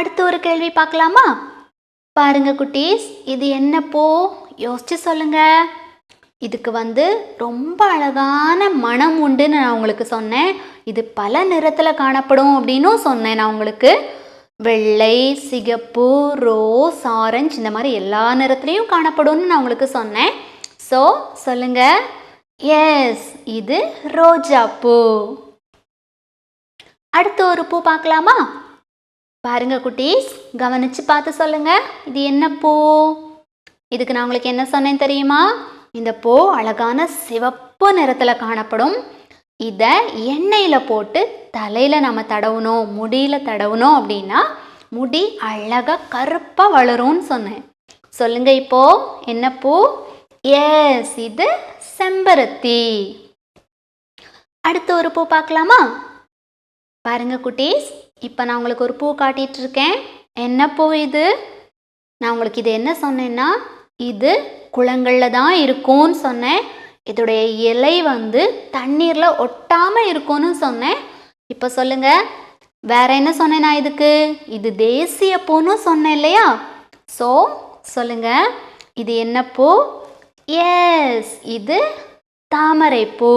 அடுத்து ஒரு கேள்வி பார்க்கலாமா? பாருங்க குட்டீஸ் இது என்ன பூ யோசிச்சு சொல்லுங்க. இதுக்கு வந்து ரொம்ப அழகான மனம் உண்டுன்னு நான் உங்களுக்கு சொன்னேன். இது பல நிறத்தில் காணப்படும் அப்படின்னும் சொன்னேன் நான் உங்களுக்கு. வெள்ளை சிகப்பு ரோஸ் ஆரஞ்சு இந்த மாதிரி எல்லா நிறத்துலையும் காணப்படும்னு நான் உங்களுக்கு சொன்னேன். ஸோ சொல்லுங்க. எஸ் இது ரோஜா பூ. அடுத்து ஒரு பூ பார்க்கலாமா? பாருங்க குட்டீஸ் கவனிச்சு பார்த்து சொல்லுங்க. இது என்ன பூ? இதுக்கு நான் உங்களுக்கு என்ன சொன்னேன் தெரியுமா? இந்த பூ அழகான சிவப்பு நிறத்தில் காணப்படும். இதை எண்ணெயில் போட்டு தலையில் நம்ம தடவணும் முடியில் தடவணும் அப்படின்னா முடி அழகாக கருப்பாக வளரும்னு சொன்னேன். சொல்லுங்க இப்போ என்ன பூ? எஸ் இது செம்பருத்தி. அடுத்து ஒரு பூ பார்க்கலாமா? பாருங்க குட்டீஸ் இப்போ நான் உங்களுக்கு ஒரு பூ காட்டிகிட்ருக்கேன் இருக்கேன் என்ன பூ இது? நான் உங்களுக்கு இது என்ன சொன்னேன்னா இது குளங்களில் தான் இருக்கும்னு சொன்னேன். இதோடைய இலை வந்து தண்ணீரில் ஒட்டாமல் இருக்கும்னு சொன்னேன். இப்போ சொல்லுங்கள் வேற என்ன சொன்னேன் நான் இதுக்கு? இது தேசிய பூன்னு சொன்னேன் இல்லையா? ஸோ சொல்லுங்க இது என்ன பூ? எஸ் இது தாமரை பூ